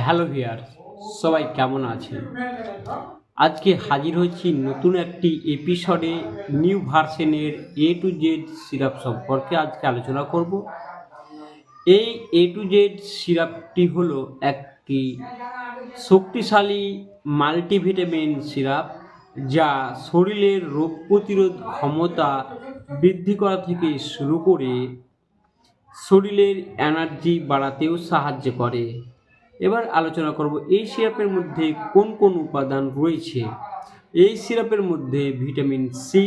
Hello ভিয়ার সবাই কেমন আছেন? আজকে হাজির হয়েছি নতুন একটি এপিসোডে নিউ ভার্সনের এ টু জেড সিরাপ সম্পর্কে আজকে আলোচনা করব। এই এ টু জেড সিরাপটি হলো একটি শক্তিশালী মাল্টিভিটামিন সিরাপ যা শরীরের রোগ প্রতিরোধ ক্ষমতা বৃদ্ধি করা থেকে শুরু করে শরীরের এনার্জি বাড়াতেও সাহায্য করে। এবার আলোচনা করব এই সিরাপের মধ্যে কোন কোন উপাদান রয়েছে? এই সিরাপের মধ্যে ভিটামিন সি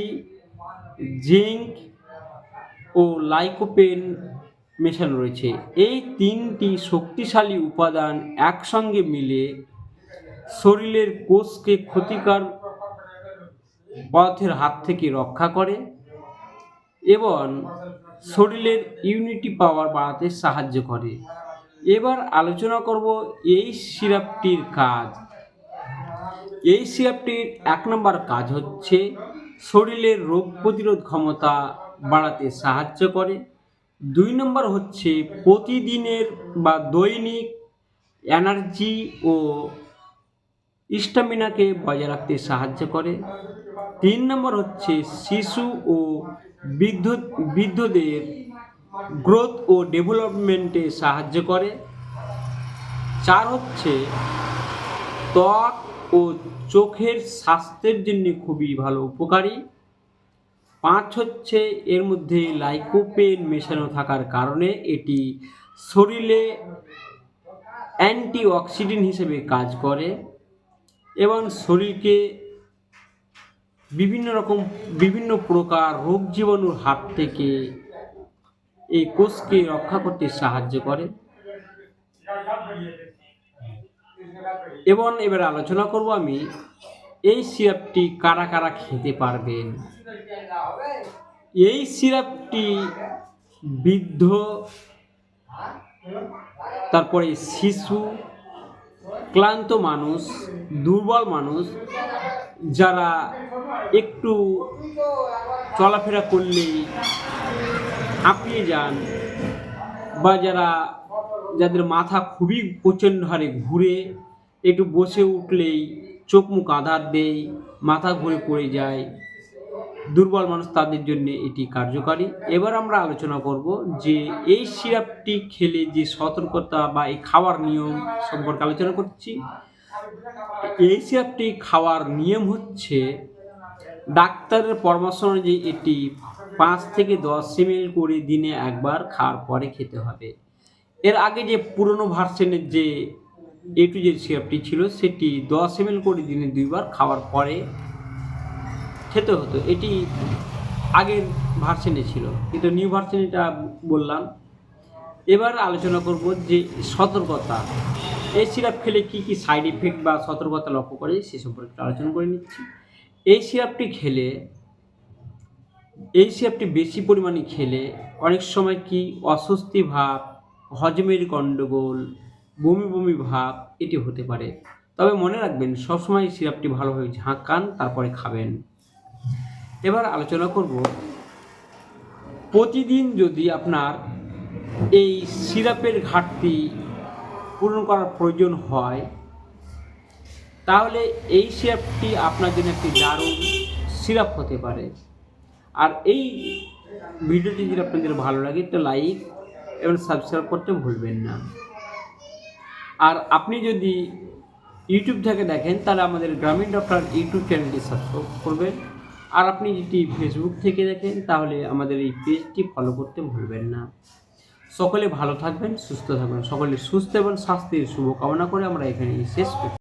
জিঙ্ক ও লাইকোপেন মেশানো রয়েছে। এই তিনটি শক্তিশালী উপাদান একসঙ্গে মিলে শরীরের কোষকে ক্ষতিকর পথের হাত থেকে রক্ষা করে এবং শরীরের ইউনিটি পাওয়ার বাড়াতে সাহায্য করে। এবার আলোচনা করব এই সিরাপটির কাজ। এই সিরাপটির এক নম্বর কাজ হচ্ছে শরীরের রোগ প্রতিরোধ ক্ষমতা বাড়াতে সাহায্য করে। দুই নম্বর হচ্ছে প্রতিদিনের বা দৈনিক এনার্জি ও স্টামিনাকে বজায় রাখতে সাহায্য করে। তিন নম্বর হচ্ছে শিশু ও বৃদ্ধ বৃদ্ধদের গ্রোথ ও ডেভেলপমেন্টে সাহায্য করে। চার হচ্ছে, ত্বক ও চোখের স্বাস্থ্যের জন্য খুবই ভালো উপকারী। পাঁচ হচ্ছে, এর মধ্যে লাইকোপেন মেশানো থাকার কারণে এটি শরীরে অ্যান্টিঅক্সিডেন্ট হিসেবে কাজ করে এবং শরীরকে বিভিন্ন রকম, বিভিন্ন প্রকার রোগ জীবাণুর হাত থেকে এই কোষকে রক্ষা করতে সাহায্য করে। এবং এবার আলোচনা করব আমি, এই সিরাপটি কারা কারা খেতে পারবেন? এই সিরাপটি বৃদ্ধ, তারপরে শিশু ক্লান্ত মানুষ, দুর্বল মানুষ, যারা একটু চলাফেরা করলেই হাঁপিয়ে যান, বা যারা, যাদের মাথা খুবই প্রচণ্ড হারে ঘুরে, একটু বসে উঠলেই চোখ মুখ আধার দেয়, মাথা ঘুরে পড়ে যায় দুর্বল মানুষ তাদের জন্য এটি কার্যকারী। এবার আমরা আলোচনা করব যে এই সিরাপটি খেলে যে সতর্কতা বা এই খাওয়ার নিয়ম সম্পর্কে আলোচনা করছি। এই সিরাপটি খাওয়ার নিয়ম হচ্ছে ডাক্তারের পরামর্শ অনুযায়ী এটি পাঁচ থেকে দশ এমএল করে দিনে একবার খাওয়ার পরে খেতে হবে। এর আগে যে পুরনো ভার্সনের যে এ টু জেড সিরাপটি ছিল, সেটি দশ এমএল করে দিনে দুইবার খাওয়ার পরে খেতে হতো, এটি আগের ভার্সনে ছিল। কিন্তু নিউ ভার্সন এটা বললাম। এবার আলোচনা করব যে সতর্কতা, এই সিরাপ খেলে কি কি সাইড ইফেক্ট বা সতর্কতা লক্ষ্য করে, সে সম্পর্কে আলোচনা করে নিচ্ছি। এই সিরাপটি খেলে, এই সিরাপটি বেশি পরিমাণে খেলে অনেক সময় কি অস্বস্তি ভাব, হজমের গণ্ডগোল বমি বমি ভাব এটি হতে পারে। তবে মনে রাখবেন, সবসময় সিরাপটি ভালোভাবে ঝাঁকান, তারপরে খাবেন। এবার আলোচনা করব প্রতিদিন যদি আপনার এই সিরাপের ঘাটতি পূরণ করার প্রয়োজন হয়, তাহলে এই সিরাপটি আপনার জন্য একটি দারুণ সিরাপ হতে পারে। আর এই ভিডিওটি যদি আপনাদের ভালো লাগে, তো লাইক এবং সাবস্ক্রাইব করতে ভুলবেন না। আর আপনি যদি ইউটিউব থেকে দেখেন, তাহলে আমাদের গ্রামীণ ডক্টর ইউটিউব চ্যানেলটি সাবস্ক্রাইব করবেন। আর আপনি যদি ফেসবুক থেকে দেখেন, তাহলে আমাদের এই পেজটি ফলো করতে ভুলবেন না। সকলে ভালো থাকবেন, সুস্থ থাকবেন সকলে সুস্থ এবং স্বাস্থ্যের শুভকামনা করে আমরা এখানে শেষ করি